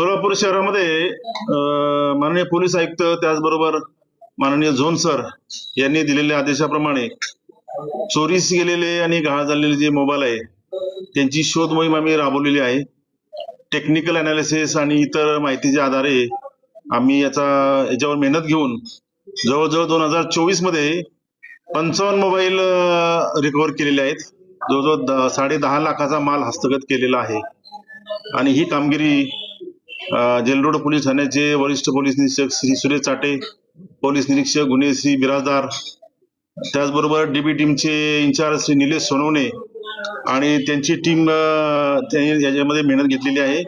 सोलापूर शहरामध्ये माननीय पोलीस आयुक्त त्याचबरोबर माननीय झोन सर यांनी दिलेल्या आदेशाप्रमाणे चोरीस गेलेले आणि गहाळ झालेले जे मोबाईल आहे त्यांची शोध मोहीम आम्ही राबवलेली आहे. टेक्निकल अनालिसिस आणि इतर माहितीच्या आधारे आम्ही याचा याच्यावर मेहनत घेऊन जवळजवळ दोन हजार चोवीसमध्ये पंचावन्न मोबाईल रिकव्हर केलेले आहेत. जवळजवळ द- साडे दहा लाखाचा माल हस्तगत केलेला आहे. आणि ही कामगिरी जेलरोड पोलीस ठाण्याचे वरिष्ठ पोलीस निरीक्षक श्री सुरेश चाटे पोलीस निरीक्षक गुन्हे श्री बिराजदार त्याचबरोबर डीबी टीमचे इंचार्ज श्री निलेश सोनवणे आणि त्यांची टीम त्यांनी याच्यामध्ये मेहनत घेतलेली आहे.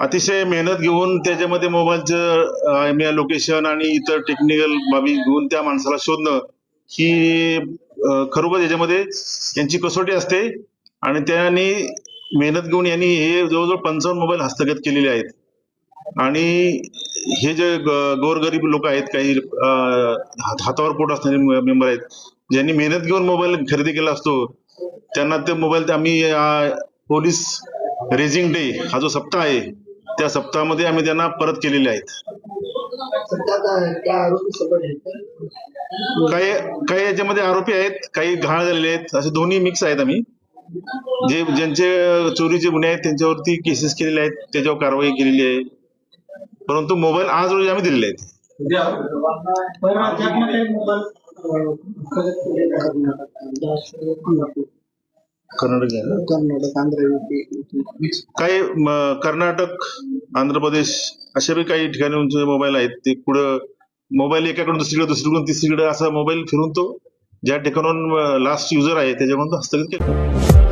अतिशय मेहनत घेऊन त्याच्यामध्ये मोबाईलचं लोकेशन आणि इतर टेक्निकल बाबी घेऊन त्या माणसाला शोधणं ही खरोखर याच्यामध्ये त्यांची कसोटी असते. आणि त्यांनी मेहनत घेऊन यांनी हे जवळजवळ पंचावन्न मोबाईल हस्तगत केलेले आहेत. आणि हे जे गोरगरीब लोक आहेत काही हातावर पोट असणारे मेंबर आहेत ज्यांनी मेहनत घेऊन मोबाईल खरेदी केला असतो त्यांना ते मोबाईल आम्ही पोलीस रेझिंग डे हा जो सप्ताह आहे त्या सप्ताहामध्ये आम्ही त्यांना परत केलेले आहेत. काही काही याच्यामध्ये आरोपी आहेत काही घाण झालेले आहेत असे दोन्ही मिक्स आहेत आम्ही. जे ज्यांचे चोरीचे गुन्हे आहेत त्यांच्यावरती केसेस केलेले आहेत त्याच्यावर कारवाई केलेली आहे. परंतु मोबाईल आज रोजी आम्ही दिलेले आहेत. कर्नाटक कर्नाटक आंध्र काही म, कर्नाटक आंध्र प्रदेश असे बी काही ठिकाणी मोबाईल आहेत. ते पुढं मोबाईल एकाकडून दुसरीकडे दुसरीकडून तिसरीकडे असा मोबाईल फिरून तो ज्या ठिकाणून लास्ट युजर आहे त्याच्याकडून तो हस्तगत केला.